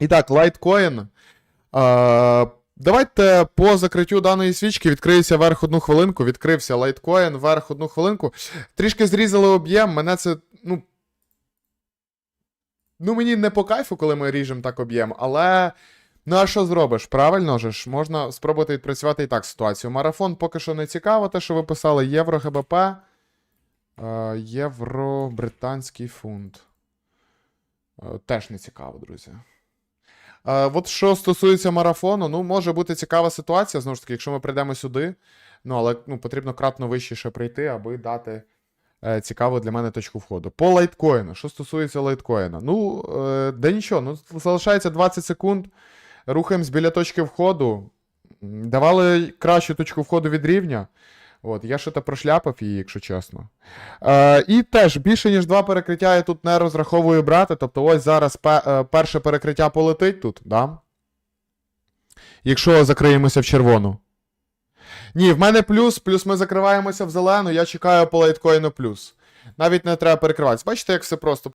І так, лайткоін. Давайте по закриттю даної свічки відкриється вверх одну хвилинку. Відкрився лайткоін вверх одну хвилинку. Трішки зрізали об'єм. Мене це, ну. Ну, мені не по кайфу, коли ми ріжемо так об'єм, але. Ну, а що зробиш? Правильно же ж, можна спробувати відпрацювати і так ситуацію. Марафон поки що не цікаво, те, що ви писали Євро ГБП. Євро британський фунт. Е, Теж не цікаво, друзі. От що стосується марафону, ну, може бути цікава ситуація, знову ж таки, якщо ми прийдемо сюди. Ну, але ну, потрібно кратно вище ще прийти, аби дати е, цікаву для мене точку входу. По лайткоїну. Що стосується лайткоїна. Ну, е, да нічого, ну, залишається 20 секунд. Рухаємось біля точки входу. Давали кращу точку входу від рівня. От, я що-то прошляпав її, якщо чесно. Е, і теж більше, ніж два перекриття я тут не розраховую брати. Тобто, ось зараз е, перше перекриття полетить тут, да? Якщо закриємося в червону. Ні, в мене плюс, плюс ми закриваємося в зелену, я чекаю по лайткоїну плюс. Навіть не треба перекриватися. Бачите, як все просто.